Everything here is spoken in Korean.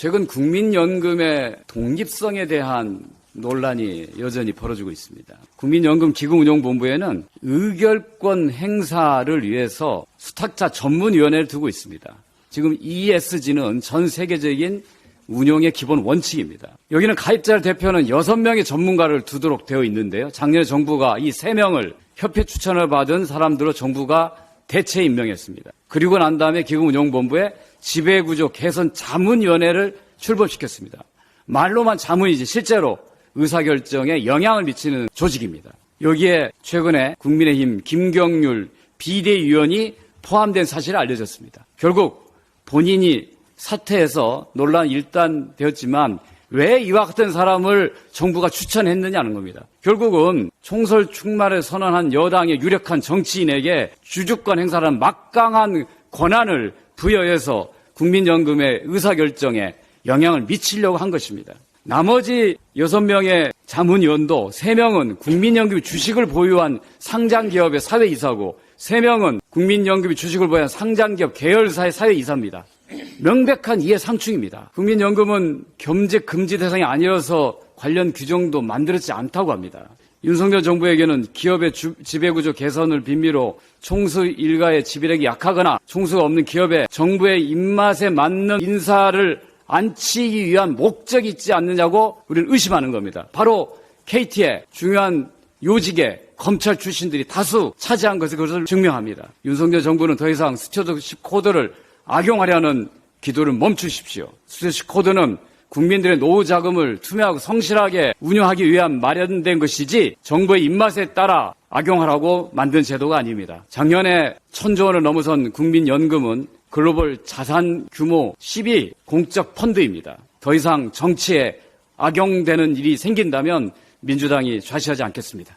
최근 국민연금의 독립성에 대한 논란이 여전히 벌어지고 있습니다. 국민연금 기금운용본부에는 의결권 행사를 위해서 수탁자 전문위원회를 두고 있습니다. 지금 ESG는 전 세계적인 운용의 기본 원칙입니다. 여기는 가입자를 대표하는 6명의 전문가를 두도록 되어 있는데요. 작년에 정부가 이 3명을 협회 추천을 받은 사람들로 정부가 대체 임명했습니다. 그리고 난 다음에 기금운용본부에 지배구조 개선 자문위원회를 출범시켰습니다. 말로만 자문이지 실제로 의사결정에 영향을 미치는 조직입니다. 여기에 최근에 국민의힘 김경률 비대위원이 포함된 사실이 알려졌습니다. 결국 본인이 사퇴해서 논란이 일단 되었지만 왜 이와 같은 사람을 정부가 추천했느냐는 겁니다. 결국은 총설 충만을 선언한 여당의 유력한 정치인에게 주주권 행사라는 막강한 권한을 부여해서 국민연금의 의사결정에 영향을 미치려고 한 것입니다. 나머지 6명의 자문위원도 3명은 국민연금이 주식을 보유한 상장기업의 사회이사고 3명은 국민연금이 주식을 보유한 상장기업 계열사의 사회이사입니다. 명백한 이해 상충입니다. 국민연금은 겸재 금지 대상이 아니어서 관련 규정도 만들었지 않다고 합니다. 윤석열 정부에게는 기업의 주- 지배구조 개선을 빌미로 총수 일가의 지배력이 약하거나 총수가 없는 기업에 정부의 입맛에 맞는 인사를 안치기 위한 목적이 있지 않느냐고 우리는 의심하는 겁니다. 바로 KT의 중요한 요직에 검찰 출신들이 다수 차지한 것을 그것을 증명합니다. 윤석열 정부는 더 이상 스튜어드십 코드를 악용하려는 기도를 멈추십시오. 스튜어드십 코드는 국민들의 노후 자금을 투명하고 성실하게 운영하기 위한 마련된 것이지 정부의 입맛에 따라 악용하라고 만든 제도가 아닙니다. 작년에 천조 원을 넘어선 국민연금은 글로벌 자산 규모 10위 공적 펀드입니다. 더 이상 정치에 악용되는 일이 생긴다면 민주당이 좌시하지 않겠습니다.